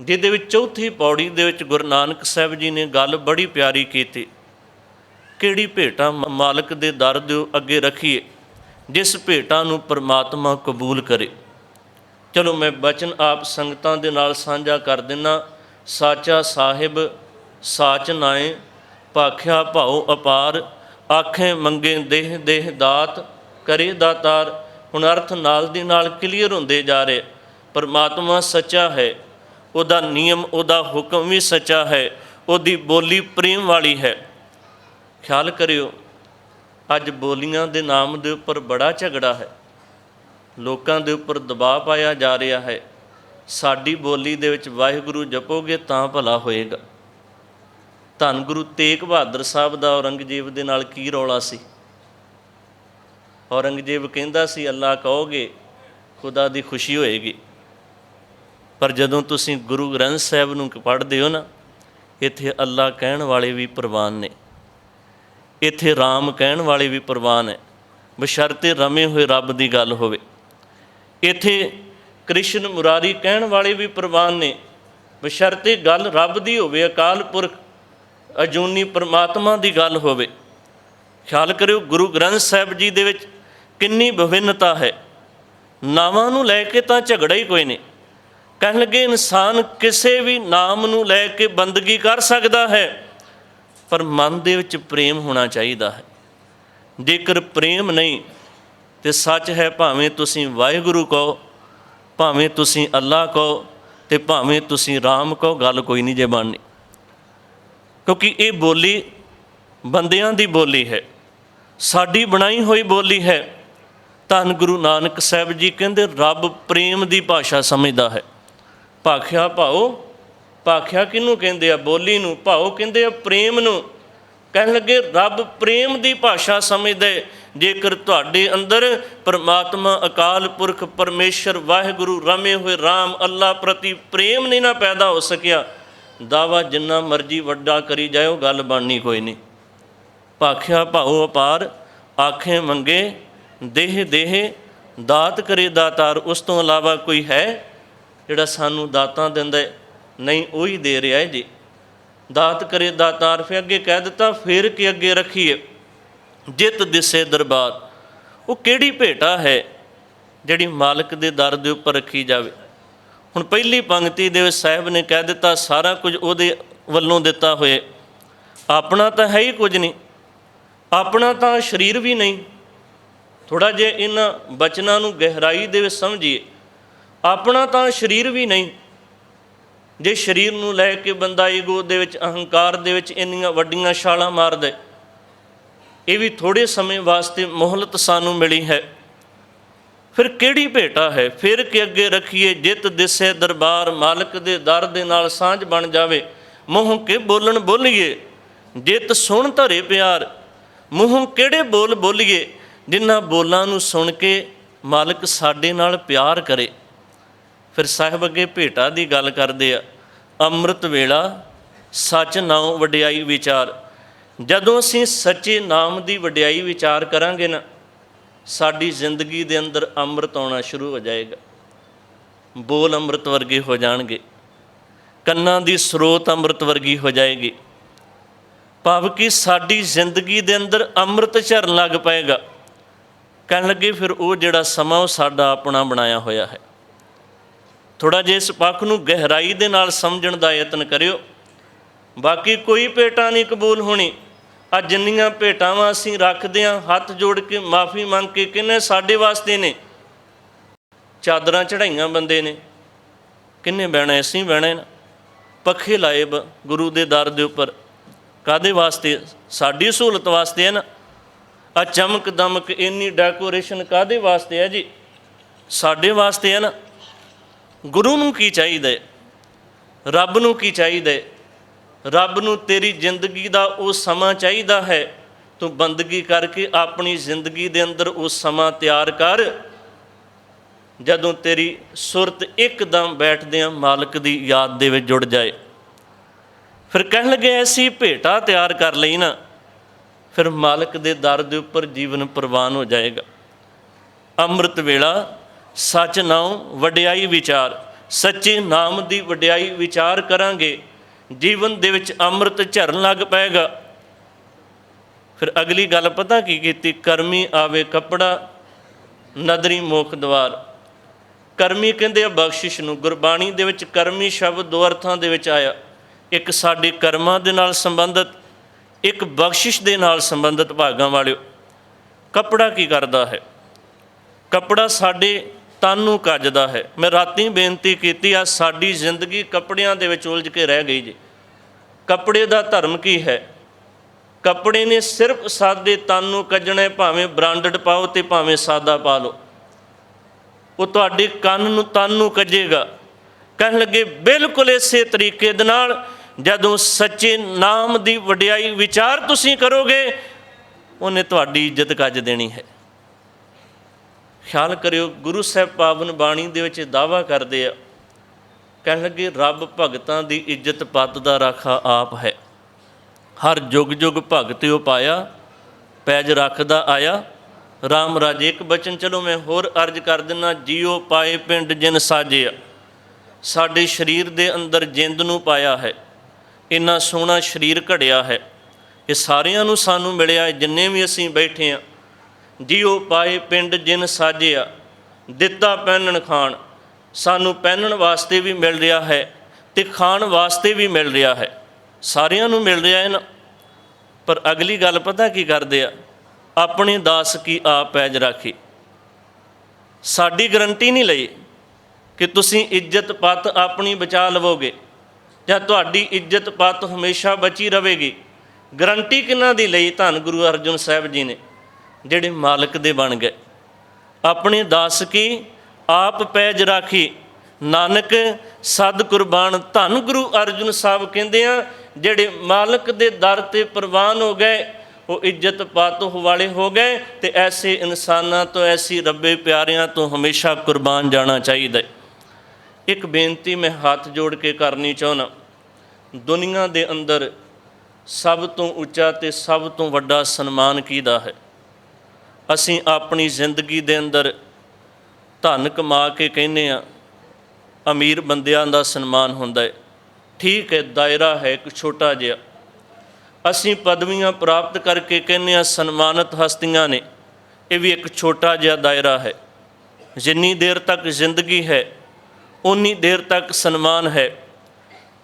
ਜਿਹਦੇ ਵਿੱਚ ਚੌਥੀ ਪੌੜੀ ਦੇ ਵਿੱਚ ਗੁਰੂ ਨਾਨਕ ਸਾਹਿਬ ਜੀ ਨੇ ਗੱਲ ਬੜੀ ਪਿਆਰੀ ਕੀਤੀ। ਕਿਹੜੀ ਭੇਟਾ ਮ- ਮਾਲਕ ਦੇ ਦਰ ਦੇ ਅੱਗੇ ਰੱਖੀਏ, ਜਿਸ ਭੇਟਾ ਨੂੰ ਪ੍ਰਮਾਤਮਾ ਕਬੂਲ ਕਰੇ। ਚਲੋ ਮੈਂ ਬਚਨ ਆਪ ਸੰਗਤਾਂ ਦੇ ਨਾਲ ਸਾਂਝਾ ਕਰ ਦਿੰਨਾ। ਸਾਚਾ ਸਾਹਿਬ, ਸਾਚ ਨਾਏ, ਭਾਖਿਆ ਭਾਉ ਅਪਾਰ, ਆਖੇ ਮੰਗੇ ਦੇਹ ਦੇਹ ਦਾਤ, ਕਰੇ ਦਾਤਾਰ, ਹੁਣ ਅਰਥ ਨਾਲ ਦੀ ਨਾਲ ਕਲੀਅਰ ਹੁੰਦੇ ਜਾ ਰਹੇ। ਪਰਮਾਤਮਾ ਸੱਚਾ ਹੈ ਉਹਦਾ ਨਿਯਮ, ਉਹਦਾ ਹੁਕਮ ਵੀ ਸੱਚਾ ਹੈ, ਉਹਦੀ ਬੋਲੀ ਪ੍ਰੇਮ ਵਾਲੀ ਹੈ। ਖਿਆਲ ਕਰਿਓ, ਅੱਜ ਬੋਲੀਆਂ ਦੇ ਨਾਮ ਦੇ ਉੱਪਰ ਬੜਾ ਝਗੜਾ ਹੈ। ਲੋਕਾਂ ਦੇ ਉੱਪਰ ਦਬਾਅ ਪਾਇਆ ਜਾ ਰਿਹਾ ਹੈ। ਸਾਡੀ ਬੋਲੀ ਦੇ ਵਿੱਚ ਵਾਹਿਗੁਰੂ ਜਪੋਗੇ ਤਾਂ ਭਲਾ ਹੋਏਗਾ। ਧੰਨ ਗੁਰੂ ਤੇਗ ਬਹਾਦਰ ਸਾਹਿਬ ਦਾ ਔਰੰਗਜ਼ੇਬ ਦੇ ਨਾਲ ਕੀ ਰੌਲਾ ਸੀ? ਔਰੰਗਜ਼ੇਬ ਕਹਿੰਦਾ ਸੀ ਅੱਲਾ ਕਹੋਗੇ, ਖੁਦਾ ਦੀ ਖੁਸ਼ੀ ਹੋਏਗੀ। ਪਰ ਜਦੋਂ ਤੁਸੀਂ ਗੁਰੂ ਗ੍ਰੰਥ ਸਾਹਿਬ ਨੂੰ ਪੜ੍ਹਦੇ ਹੋ ਨਾ, ਇੱਥੇ ਅੱਲਾ ਕਹਿਣ ਵਾਲੇ ਵੀ ਪ੍ਰਵਾਨ ਨੇ। ਇੱਥੇ RAM ਕਹਿਣ ਵਾਲੇ ਵੀ ਪ੍ਰਵਾਨ ਹੈ ਬਸ਼ਰਤੇ ਰਮੇ ਹੋਏ ਰੱਬ ਦੀ ਗੱਲ ਹੋਵੇ। ਇੱਥੇ ਕ੍ਰਿਸ਼ਨ ਮੁਰਾਰੀ ਕਹਿਣ ਵਾਲੇ ਵੀ ਪ੍ਰਵਾਨ ਨੇ। ਬਸ਼ਰਤੇ ਗੱਲ ਰੱਬ ਦੀ ਹੋਵੇ, ਅਕਾਲ ਪੁਰਖ, ਅਜੂਨੀ ਪ੍ਰਮਾਤਮਾ ਦੀ ਗੱਲ ਹੋਵੇ। ਖਿਆਲ ਕਰਿਓ ਗੁਰੂ ਗ੍ਰੰਥ ਸਾਹਿਬ ਜੀ ਦੇ ਵਿੱਚ ਕਿੰਨੀ ਵਿਭਿੰਨਤਾ ਹੈ। ਨਾਵਾਂ ਨੂੰ ਲੈ ਕੇ ਤਾਂ ਝਗੜਾ ਹੀ ਕੋਈ ਨਹੀਂ। ਕਹਿਣ ਲੱਗੇ, ਇਨਸਾਨ ਕਿਸੇ ਵੀ ਨਾਮ ਨੂੰ ਲੈ ਕੇ ਬੰਦਗੀ ਕਰ ਸਕਦਾ ਹੈ, ਪਰ ਮਨ ਦੇ ਵਿੱਚ ਪ੍ਰੇਮ ਹੋਣਾ ਚਾਹੀਦਾ ਹੈ। ਜੇਕਰ ਪ੍ਰੇਮ ਨਹੀਂ, ਤੇ ਸੱਚ ਹੈ, ਭਾਵੇਂ ਤੁਸੀਂ ਵਾਹਿਗੁਰੂ ਕਹੋ, ਭਾਵੇਂ ਤੁਸੀਂ ਅੱਲਾ ਕਹੋ, ਤੇ ਭਾਵੇਂ ਤੁਸੀਂ ਰਾਮ ਕਹੋ, ਗੱਲ ਕੋਈ ਨਹੀਂ ਜੇ ਬਣਨੀ। ਕਿਉਂਕਿ ਇਹ ਬੋਲੀ ਬੰਦਿਆਂ ਦੀ ਬੋਲੀ ਹੈ। ਸਾਡੀ ਬਣਾਈ ਹੋਈ ਬੋਲੀ ਹੈ। ਧੰਨ ਗੁਰੂ ਨਾਨਕ ਸਾਹਿਬ ਜੀ ਕਹਿੰਦੇ, ਰੱਬ ਪ੍ਰੇਮ ਦੀ ਭਾਸ਼ਾ ਸਮਝਦਾ ਹੈ। ਭਾਖਿਆ ਭਾਉ, ਭਾਖਿਆ ਕਿਹਨੂੰ ਕਹਿੰਦੇ ਆ? ਬੋਲੀ ਨੂੰ ਭਾਉ ਕਹਿੰਦੇ ਆ, ਪ੍ਰੇਮ ਨੂੰ। ਕਹਿਣ ਲੱਗੇ, ਰੱਬ ਪ੍ਰੇਮ ਦੀ ਭਾਸ਼ਾ ਸਮਝਦੇ ਜੇਕਰ ਤੁਹਾਡੇ ਅੰਦਰ ਪਰਮਾਤਮਾ ਅਕਾਲ ਪੁਰਖ ਪਰਮੇਸ਼ਰ ਵਾਹਿਗੁਰੂ ਰਮੇ ਹੋਏ RAM ਅੱਲਾ ਪ੍ਰਤੀ ਪ੍ਰੇਮ ਨਹੀਂ ਨਾ ਪੈਦਾ ਹੋ ਸਕਿਆ, ਦਾਵਾ ਜਿੰਨਾ ਮਰਜ਼ੀ ਵੱਡਾ ਕਰੀ ਜਾਇਓ, ਗੱਲ ਬਣਨੀ ਕੋਈ ਨਹੀਂ। ਭਾਖਿਆ ਭਾਉ ਅਪਾਰ, ਆਖੇ ਮੰਗੇ, ਦੇਹ ਦੇਹ, ਦਾਤ ਕਰੇ ਦਾਤਾਰ, ਉਸ ਤੋਂ ਇਲਾਵਾ ਕੋਈ ਹੈ? ਜਿਹੜਾ ਸਾਨੂੰ ਦਾਤਾਂ ਦਿੰਦਾ ਨਹੀਂ ਉਹੀ ਦੇ ਰਿਹਾ ਹੈ ਜੀ। ਦਾਤ ਕਰੇ, ਦਾਤਾਰ ਫਿਰ ਅੱਗੇ ਕਹਿ ਦਿੱਤਾ, ਫੇਰ ਕੇ ਅੱਗੇ ਰੱਖੀਏ। ਜਿਤ ਦਿਸੇ ਦਰਬਾਰ। ਉਹ ਕਿਹੜੀ ਭੇਟਾ ਹੈ ਜਿਹੜੀ ਮਾਲਕ ਦੇ ਦਰ ਦੇ ਉੱਪਰ ਰੱਖੀ ਜਾਵੇ? ਹੁਣ ਪਹਿਲੀ ਪੰਕਤੀ ਦੇ ਵਿੱਚ ਸਾਹਿਬ ਨੇ ਕਹਿ ਦਿੱਤਾ, ਸਾਰਾ ਕੁਝ ਉਹਦੇ ਵੱਲੋਂ ਦਿੱਤਾ ਹੋਏ ਆਪਣਾ ਤਾਂ ਹੈ ਹੀ ਕੁਝ ਨਹੀਂ। ਆਪਣਾ ਤਾਂ ਸਰੀਰ ਵੀ ਨਹੀਂ। ਥੋੜਾ ਜਿਹਾ ਇਹਨਾਂ ਬਚਨਾਂ ਨੂੰ ਗਹਿਰਾਈ ਦੇ ਵਿੱਚ ਸਮਝੀਏ। ਆਪਣਾ ਤਾਂ ਸਰੀਰ ਵੀ ਨਹੀਂ। ਜੇ ਸਰੀਰ ਨੂੰ ਲੈ ਕੇ ਬੰਦਾ ਈਗੋ ਦੇ ਵਿੱਚ ਅਹੰਕਾਰ ਦੇ ਵਿੱਚ ਇੰਨੀਆਂ ਵੱਡੀਆਂ ਛਾਲਾਂ ਮਾਰਦਾ ਹੈ, ਇਹ ਵੀ ਥੋੜੇ ਸਮੇਂ ਵਾਸਤੇ ਮੋਹਲਤ ਸਾਨੂੰ ਮਿਲੀ ਹੈ। ਫਿਰ ਕਿਹੜੀ ਭੇਟਾ ਹੈ? ਫਿਰ ਕਿ ਅੱਗੇ ਰੱਖੀਏ ਜਿਤ ਦਿਸੇ ਦਰਬਾਰ ਮਾਲਕ ਦੇ ਦਰ ਦੇ ਨਾਲ ਸਾਂਝ ਬਣ ਜਾਵੇ। ਮੂੰਹ ਕੇ ਬੋਲਣ ਬੋਲੀਏ ਜਿਤ ਸੁਣ ਧਰੇ ਪਿਆਰ। ਮੂੰਹ ਕਿਹੜੇ ਬੋਲ ਬੋਲੀਏ? ਜਿਨ੍ਹਾਂ ਬੋਲਾਂ ਨੂੰ ਸੁਣ ਕੇ ਮਾਲਕ ਸਾਡੇ ਨਾਲ ਪਿਆਰ ਕਰੇ। ਫਿਰ ਸਾਹਿਬ ਅੱਗੇ ਭੇਟਾ ਦੀ ਗੱਲ ਕਰਦੇ ਆ। ਅੰਮ੍ਰਿਤ ਵੇਲਾ, ਸੱਚ ਨਾਮ ਵਡਿਆਈ ਵਿਚਾਰ। ਜਦੋਂ ਅਸੀਂ ਸੱਚੇ ਨਾਮ ਦੀ ਵਡਿਆਈ ਵਿਚਾਰ ਕਰਾਂਗੇ ਨਾ, ਸਾਡੀ ਜ਼ਿੰਦਗੀ ਦੇ ਅੰਦਰ ਅੰਮ੍ਰਿਤ ਆਉਣਾ ਸ਼ੁਰੂ ਹੋ ਜਾਏਗਾ। ਬੋਲ ਅੰਮ੍ਰਿਤ ਵਰਗੇ ਹੋ ਜਾਣਗੇ। ਕੰਨਾਂ ਦੀ ਸਰੋਤ ਅੰਮ੍ਰਿਤ ਵਰਗੀ ਹੋ ਜਾਏਗੀ। ਭਾਵ ਕਿ ਸਾਡੀ ਜ਼ਿੰਦਗੀ ਦੇ ਅੰਦਰ ਅੰਮ੍ਰਿਤ ਝਰਨ ਲੱਗ ਪਏਗਾ। ਕਹਿਣ ਲੱਗੇ ਫਿਰ ਉਹ ਜਿਹੜਾ ਸਮਾਂ ਉਹ ਸਾਡਾ ਆਪਣਾ ਬਣਾਇਆ ਹੋਇਆ ਹੈ। ਥੋੜਾ ਜਿਹਾ ਇਸ ਪੱਖ ਨੂੰ ਗਹਿਰਾਈ ਦੇ ਨਾਲ ਸਮਝਣ ਦਾ ਯਤਨ ਕਰਿਓ। ਬਾਕੀ ਕੋਈ ਭੇਟਾ ਨਹੀਂ ਕਬੂਲ ਹੋਣੀ। ਆ ਜਿੰਨੀਆਂ ਭੇਟਾਵਾਂ ਅਸੀਂ ਰੱਖਦੇ ਹਾਂ, ਹੱਥ ਜੋੜ ਕੇ ਮਾਫੀ ਮੰਗ ਕੇ ਕਿੰਨੇ ਸਾਡੇ ਵਾਸਤੇ ਨੇ? ਚਾਦਰਾਂ ਚੜਾਈਆਂ ਬੰਦੇ ਨੇ। ਕਿੰਨੇ ਬਹਿਣਾ, ਅਸੀਂ ਬਹਿਣਾ ਨਾ ਪੱਖੇ ਲਾਏ ਗੁਰੂ ਦੇ ਦਰ ਦੇ ਉੱਪਰ। ਕਾਦੇ ਵਾਸਤੇ? ਸਾਡੀ ਸਹੂਲਤ ਵਾਸਤੇ ਹੈ ਨਾ। ਆ ਚਮਕ ਦਮਕ ਇੰਨੀ ਡੈਕੋਰੇਸ਼ਨ ਕਾਦੇ ਵਾਸਤੇ ਹੈ ਜੀ? ਸਾਡੇ ਵਾਸਤੇ ਹੈ ਨਾ। ਗੁਰੂ ਨੂੰ ਕੀ ਚਾਹੀਦਾ ਰੱਬ ਨੂੰ ਕੀ ਚਾਹੀਦਾ ਰੱਬ ਨੂੰ ਤੇਰੀ ਜ਼ਿੰਦਗੀ ਦਾ ਉਹ ਸਮਾਂ ਚਾਹੀਦਾ ਹੈ? ਤੂੰ ਬੰਦਗੀ ਕਰਕੇ ਆਪਣੀ ਜ਼ਿੰਦਗੀ ਦੇ ਅੰਦਰ ਉਹ ਸਮਾਂ ਤਿਆਰ ਕਰ। ਜਦੋਂ ਤੇਰੀ ਸੁਰਤ ਇੱਕਦਮ ਬੈਠਦਿਆਂ ਮਾਲਕ ਦੀ ਯਾਦ ਦੇ ਵਿੱਚ ਜੁੜ ਜਾਏ। ਫਿਰ ਕਹਿਣ ਲੱਗੇ, ਐਸੀ ਭੇਟਾ ਤਿਆਰ ਕਰ ਲਈ ਨਾ, ਫਿਰ ਮਾਲਕ ਦੇ ਦਰ ਦੇ ਉੱਪਰ ਜੀਵਨ ਪ੍ਰਵਾਨ ਹੋ ਜਾਏਗਾ। ਅੰਮ੍ਰਿਤ ਵੇਲਾ ਸੱਚ ਨਾਉ ਵਡਿਆਈ ਵਿਚਾਰ, ਸੱਚੇ ਨਾਮ ਦੀ ਵਡਿਆਈ ਵਿਚਾਰ ਕਰਾਂਗੇ। ਜੀਵਨ ਦੇ ਵਿੱਚ ਅੰਮ੍ਰਿਤ ਝਰਨ ਲੱਗ ਪਏਗਾ। ਫਿਰ ਅਗਲੀ ਗੱਲ ਪਤਾ ਕੀ ਕੀਤੀ? ਕਰਮੀ ਆਵੇ ਕੱਪੜਾ, ਨਦਰੀ ਮੁਖ ਦਵਾਰ। ਕਰਮੀ ਕਹਿੰਦੇ ਆ, ਬਖਸ਼ਿਸ਼ ਨੂੰ। ਗੁਰਬਾਣੀ ਦੇ ਵਿੱਚ ਕਰਮੀ ਸ਼ਬਦ ਦੋ ਅਰਥਾਂ ਦੇ ਵਿੱਚ ਆਇਆ। ਇੱਕ ਸਾਡੇ ਕਰਮਾਂ ਦੇ ਨਾਲ ਸੰਬੰਧਿਤ, ਇੱਕ ਬਖਸ਼ਿਸ਼ ਦੇ ਨਾਲ ਸੰਬੰਧਿਤ ਭਾਗਾਂ ਵਾਲਿਓ। ਕੱਪੜਾ ਕੀ ਕਰਦਾ ਹੈ? ਕੱਪੜਾ ਸਾਡੇ ਤਨ ਨੂੰ ਕੱਜਦਾ ਹੈ। ਮੈਂ ਰਾਤੀ ਬੇਨਤੀ ਕੀਤੀ, ਆ ਸਾਡੀ ਜ਼ਿੰਦਗੀ ਕੱਪੜਿਆਂ ਦੇ ਵਿੱਚ ਉਲਝ ਕੇ ਰਹਿ ਗਈ ਜੀ। ਕੱਪੜੇ ਦਾ ਧਰਮ ਕੀ ਹੈ? ਕੱਪੜੇ ਨੇ ਸਿਰਫ ਸਾਦੇ ਤਨ ਨੂੰ ਕੱਜਣਾ, ਭਾਵੇਂ ਬ੍ਰਾਂਡਡ ਪਾਓ ਤੇ ਭਾਵੇਂ ਸਾਦਾ ਪਾ ਲਓ। ਉਹ ਤੁਹਾਡੇ ਕੰਨ ਨੂੰ ਤਨ ਨੂੰ ਕੱਜੇਗਾ। ਕਹਿਣ ਲੱਗੇ, ਬਿਲਕੁਲ ਇਸੇ ਤਰੀਕੇ ਦੇ ਨਾਲ ਜਦੋਂ ਸੱਚੇ ਨਾਮ ਦੀ ਵਡਿਆਈ ਵਿਚਾਰ ਤੁਸੀਂ ਕਰੋਗੇ, ਉਹਨੇ ਤੁਹਾਡੀ ਇੱਜ਼ਤ ਕੱਜ ਦੇਣੀ ਹੈ। ਖਿਆਲ ਕਰਿਓ, ਗੁਰੂ ਸਾਹਿਬ ਪਾਵਨ ਬਾਣੀ ਦੇ ਵਿੱਚ ਦਾਵਾ ਕਰਦੇ ਆ, ਕਹਿਣ ਲੱਗੇ, ਰੱਬ ਭਗਤਾਂ ਦੀ ਇੱਜ਼ਤ ਪੱਤ ਦਾ ਰਾਖਾ ਆਪ ਹੈ। ਹਰ ਜੁਗ ਜੁਗ ਭਗਤਿਓ ਪਾਇਆ, ਪੈਜ ਰੱਖਦਾ ਆਇਆ। RAM ਰਾਜ, ਇੱਕ ਬਚਨ ਚਲੋ ਮੈਂ ਹੋਰ ਅਰਜ ਕਰ ਦਿੰਨਾ, ਜੀਓ ਪਾਏ ਪਿੰਡ ਜਿਨ ਸਾਜਿਆ। ਸਾਡੇ ਸਰੀਰ ਦੇ ਅੰਦਰ ਜਿੰਦ ਨੂੰ ਪਾਇਆ ਹੈ, ਇੰਨਾ ਸੋਹਣਾ ਸਰੀਰ ਘੜਿਆ ਹੈ। ਇਹ ਸਾਰਿਆਂ ਨੂੰ ਸਾਨੂੰ ਮਿਲਿਆ ਜਿੰਨੇ ਵੀ ਅਸੀਂ ਬੈਠੇ ਆ ਜੀਓ ਪਾਏ ਪਿੰਡ ਜਿਨ ਸਾਜਿਆ, ਦਿੱਤਾ ਪਹਿਨਣ ਖਾਣ। ਸਾਨੂੰ ਪਹਿਨਣ ਵਾਸਤੇ ਵੀ ਮਿਲ ਰਿਹਾ ਹੈ ਤੇ ਖਾਣ ਵਾਸਤੇ ਵੀ ਮਿਲ ਰਿਹਾ ਹੈ। ਸਾਰਿਆਂ ਨੂੰ ਮਿਲ ਰਿਹਾ ਹੈ ਨਾ? ਪਰ ਅਗਲੀ ਗੱਲ ਪਤਾ ਕੀ ਕਰਦੇ ਆ? ਆਪਣੇ ਦਾਸ ਕੀ ਆਪ ਪੈਜ ਰਾਖੀ। ਸਾਡੀ ਗਰੰਟੀ ਨਹੀਂ ਲਈ ਕਿ ਤੁਸੀਂ ਇੱਜ਼ਤ ਪੱਤ ਆਪਣੀ ਬਚਾ ਲਵੋਗੇ ਜਾਂ ਤੁਹਾਡੀ ਇੱਜ਼ਤ ਪੱਤ ਹਮੇਸ਼ਾ ਬਚੀ ਰਹੇਗੀ। ਗਰੰਟੀ ਕਿਹਨਾਂ ਦੀ ਲਈ? ਧੰਨ ਗੁਰੂ ਅਰਜਨ ਸਾਹਿਬ ਜੀ ਨੇ। ਜਿਹੜੇ ਮਾਲਕ ਦੇ ਬਣ ਗਏ। ਆਪਣੇ ਦਾਸ ਕੀ? ਆਪ ਪੈਜ ਰਾਖੀ। ਨਾਨਕ ਸਦ ਕੁਰਬਾਨ ਧੰਨ ਗੁਰੂ ਅਰਜਨ ਸਾਹਿਬ ਕਹਿੰਦੇ ਆ, ਜਿਹੜੇ ਮਾਲਕ ਦੇ ਦਰ ਤੇ ਪ੍ਰਵਾਨ ਹੋ ਗਏ, ਉਹ ਇੱਜ਼ਤ ਪਾਤੋ ਵਾਲੇ ਹੋ ਗਏ ਤੇ ਐਸੇ ਇਨਸਾਨਾਂ ਤੋਂ, ਐਸੀ ਰੱਬੇ ਪਿਆਰਿਆਂ ਤੋਂ ਹਮੇਸ਼ਾ ਕੁਰਬਾਨ ਜਾਣਾ ਚਾਹੀਦਾ। ਇੱਕ ਬੇਨਤੀ ਮੈਂ ਹੱਥ ਜੋੜ ਕੇ ਕਰਨੀ ਚਾਹੁੰਦਾ। ਦੁਨੀਆ ਦੇ ਅੰਦਰ ਸਭ ਤੋਂ ਉੱਚਾ ਤੇ ਸਭ ਤੋਂ ਵੱਡਾ ਸਨਮਾਨ ਕਿਹਦਾ ਹੈ? ਅਸੀਂ ਆਪਣੀ ਜ਼ਿੰਦਗੀ ਦੇ ਅੰਦਰ ਧਨ ਕਮਾ ਕੇ ਕਹਿੰਦੇ ਆ ਅਮੀਰ ਬੰਦਿਆਂ ਦਾ ਸਨਮਾਨ ਹੁੰਦਾ ਹੈ। ਠੀਕ ਹੈ, ਦਾਇਰਾ ਹੈ ਇੱਕ ਛੋਟਾ ਜਿਹਾ। ਅਸੀਂ ਪਦਵੀਆਂ ਪ੍ਰਾਪਤ ਕਰਕੇ ਕਹਿੰਦੇ ਆ ਸਨਮਾਨਿਤ ਹਸਤੀਆਂ ਨੇ, ਇਹ ਵੀ ਇੱਕ ਛੋਟਾ ਜਿਹਾ ਦਾਇਰਾ ਹੈ। ਜਿੰਨੀ ਦੇਰ ਤੱਕ ਜ਼ਿੰਦਗੀ ਹੈ ਉਨੀ ਦੇਰ ਤੱਕ ਸਨਮਾਨ ਹੈ।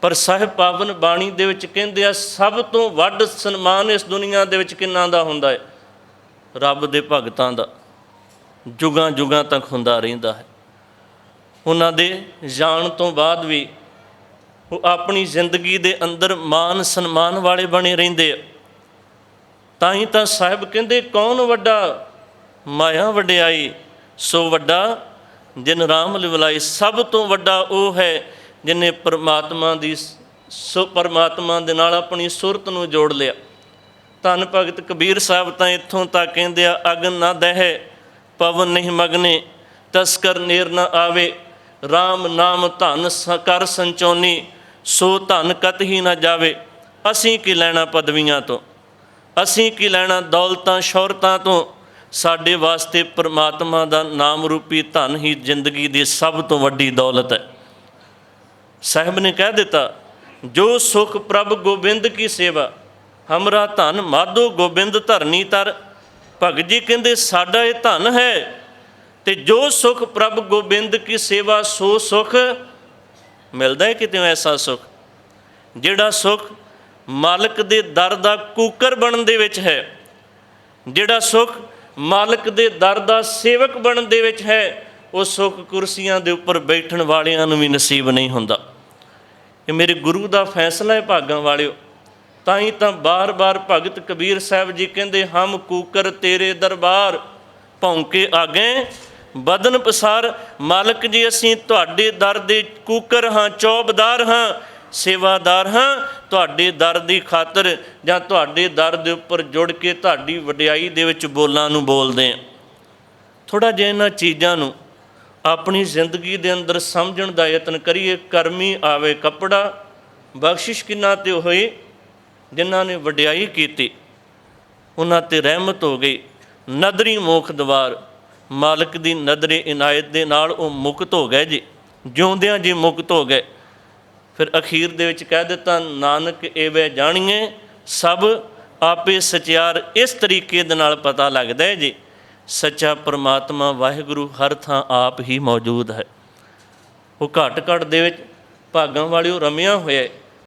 ਪਰ ਸਾਹਿਬ ਪਾਵਨ ਬਾਣੀ ਦੇ ਵਿੱਚ ਕਹਿੰਦੇ ਆ, ਸਭ ਤੋਂ ਵੱਡ ਸਨਮਾਨ ਇਸ ਦੁਨੀਆ ਦੇ ਵਿੱਚ ਕਿੰਨਾ ਦਾ ਹੁੰਦਾ ਹੈ? ਰੱਬ ਦੇ ਭਗਤਾਂ ਦਾ ਜੁਗਾਂ ਜੁਗਾਂ ਤੱਕ ਹੁੰਦਾ ਰਹਿੰਦਾ ਹੈ। ਉਹਨਾਂ ਦੇ ਜਾਣ ਤੋਂ ਬਾਅਦ ਵੀ ਉਹ ਆਪਣੀ ਜ਼ਿੰਦਗੀ ਦੇ ਅੰਦਰ ਮਾਨ ਸਨਮਾਨ ਵਾਲੇ ਬਣੇ ਰਹਿੰਦੇ ਆ। ਤਾਂ ਹੀ ਤਾਂ ਸਾਹਿਬ ਕਹਿੰਦੇ, ਕੌਣ ਵੱਡਾ ਮਾਇਆ ਵਡਿਆਈ, ਸੋ ਵੱਡਾ ਜਿਨ ਰਾਮ ਲਿਵਲਾਈ। ਸਭ ਤੋਂ ਵੱਡਾ ਉਹ ਹੈ ਜਿਨੇ ਪਰਮਾਤਮਾ ਦੀ ਸੋ ਪਰਮਾਤਮਾ ਦੇ ਨਾਲ ਆਪਣੀ ਸੁਰਤ ਨੂੰ ਜੋੜ ਲਿਆ। ਧੰਨ ਭਗਤ ਕਬੀਰ ਸਾਹਿਬ ਤਾਂ ਇੱਥੋਂ ਤੱਕ ਕਹਿੰਦੇ ਆ ਅਗਨ ਨਾ ਦਹਿ, ਪਵਨ ਨਹੀਂ ਮਗਨੇ, ਤਸਕਰ ਨੇਰ ਨਾ ਆਵੇ RAM ਨਾਮ ਧਨ ਸ- ਕਰ ਸੰਚੋਨੀ ਸੋ ਧਨ ਕਤ ਹੀ ਨਾ ਜਾਵੇ। ਅਸੀਂ ਕੀ ਲੈਣਾ ਪਦਵੀਆਂ ਤੋਂ? ਅਸੀਂ ਕੀ ਲੈਣਾ ਦੌਲਤਾਂ, ਸ਼ੌਹਰਤਾਂ ਤੋਂ? ਸਾਡੇ ਵਾਸਤੇ ਪ੍ਰਮਾਤਮਾ ਦਾ ਨਾਮ ਰੂਪੀ ਧਨ ਹੀ ਜ਼ਿੰਦਗੀ ਦੀ ਸਭ ਤੋਂ ਵੱਡੀ ਦੌਲਤ ਹੈ। ਸਾਹਿਬ ਨੇ ਕਹਿ ਦਿੱਤਾ, ਜੋ ਸੁਖ ਪ੍ਰਭ ਗੋਬਿੰਦ ਕੀ ਸੇਵਾ ਹਮਰਾ ਧਨ ਮਾਧੋ ਗੋਬਿੰਦ ਧਰਨੀ ਤਰ, ਭਗਤ ਜੀ ਕਹਿੰਦੇ ਸਾਡਾ ਇਹ ਧਨ ਹੈ, ਤੇ ਜੋ ਸੁਖ ਪ੍ਰਭ ਗੋਬਿੰਦ ਕੀ ਸੇਵਾ ਸੋ ਸੁਖ। ਮਿਲਦਾ ਹੈ ਕਿਤੇ ਐਸਾ ਸੁਖ? ਜਿਹੜਾ ਸੁਖ ਮਾਲਕ ਦੇ ਦਰ ਦਾ ਕੂਕਰ ਬਣਨ ਦੇ ਵਿੱਚ ਹੈ, ਜਿਹੜਾ ਸੁਖ ਮਾਲਕ ਦੇ ਦਰ ਦਾ ਸੇਵਕ ਬਣਨ ਦੇ ਵਿੱਚ ਹੈ, ਉਹ ਸੁਖ ਕੁਰਸੀਆਂ ਦੇ ਉੱਪਰ ਬੈਠਣ ਵਾਲਿਆਂ ਨੂੰ ਵੀ ਨਸੀਬ ਨਹੀਂ ਹੁੰਦਾ। ਇਹ ਮੇਰੇ ਗੁਰੂ ਦਾ ਫੈਸਲਾ ਹੈ, ਭਾਗਾਂ ਵਾਲਿਓ। ਤਾਂ ਹੀ ਤਾਂ ਬਾਰ-ਬਾਰ ਭਗਤ ਕਬੀਰ ਸਾਹਿਬ ਜੀ ਕਹਿੰਦੇ, ਹਮ ਕੂਕਰ ਤੇਰੇ ਦਰਬਾਰ, ਭੌਂਕੇ ਆਗੇ, ਬਦਨ ਪਸਾਰ, ਮਾਲਕ ਜੀ, ਅਸੀਂ ਤੁਹਾਡੇ ਦਰ ਦੇ ਕੂਕਰ ਹਾਂ, ਚੌਬਦਾਰ ਹਾਂ, ਸੇਵਾਦਾਰ ਹਾਂ, ਤੁਹਾਡੇ ਦਰ ਦੀ ਖਾਤਰ ਜਾਂ ਤੁਹਾਡੇ ਦਰ ਦੇ ਉੱਪਰ ਜੁੜ ਕੇ ਤੁਹਾਡੀ ਵਡਿਆਈ ਦੇ ਵਿੱਚ ਬੋਲਾਂ ਨੂੰ ਬੋਲਦੇ ਹਾਂ ਥੋੜਾ ਜਿਹਾ ਇਹਨਾਂ ਚੀਜ਼ਾਂ ਨੂੰ ਆਪਣੀ ਜ਼ਿੰਦਗੀ ਦੇ ਅੰਦਰ ਸਮਝਣ ਦਾ ਯਤਨ ਕਰੀਏ। ਕਰਮੀ ਆਵੇ ਕੱਪੜਾ, ਬਖਸ਼ਿਸ਼ ਕਿੰਨਾ ਤੇ ਹੋਏ ਜਿਨ੍ਹਾਂ ਨੇ ਵਡਿਆਈ ਕੀਤੀ, ਉਹਨਾਂ ਤੇ ਰਹਿਮਤ ਹੋ ਗਈ। ਨਦਰੀ ਮੋਖ ਦਵਾਰ, ਮਾਲਕ ਦੀ ਨਦਰੇ ਇਨਾਇਤ ਦੇ ਨਾਲ ਉਹ ਮੁਕਤ ਹੋ ਗਏ ਜੀ। ਜਿਉਂਦਿਆਂ ਜੀ ਮੁਕਤ ਹੋ ਗਏ। ਫਿਰ ਅਖੀਰ ਦੇ ਵਿੱਚ ਕਹਿ ਦਿੱਤਾ, ਨਾਨਕ ਏਵੇਂ ਜਾਣੀਏ ਸਭ ਆਪੇ ਸਚਿਆਰ ਇਸ ਤਰੀਕੇ ਦੇ ਨਾਲ ਪਤਾ ਲੱਗਦਾ ਹੈ ਜੀ। ਸੱਚਾ ਪ੍ਰਮਾਤਮਾ ਵਾਹਿਗੁਰੂ ਹਰ ਥਾਂ ਆਪ ਹੀ ਮੌਜੂਦ ਹੈ। ਉਹ ਘਟ ਘਟ ਦੇ ਵਿੱਚ ਭਾਗਾਂ ਵਾਲਿਓ ਰਮਿਆ ਹੋਇਆ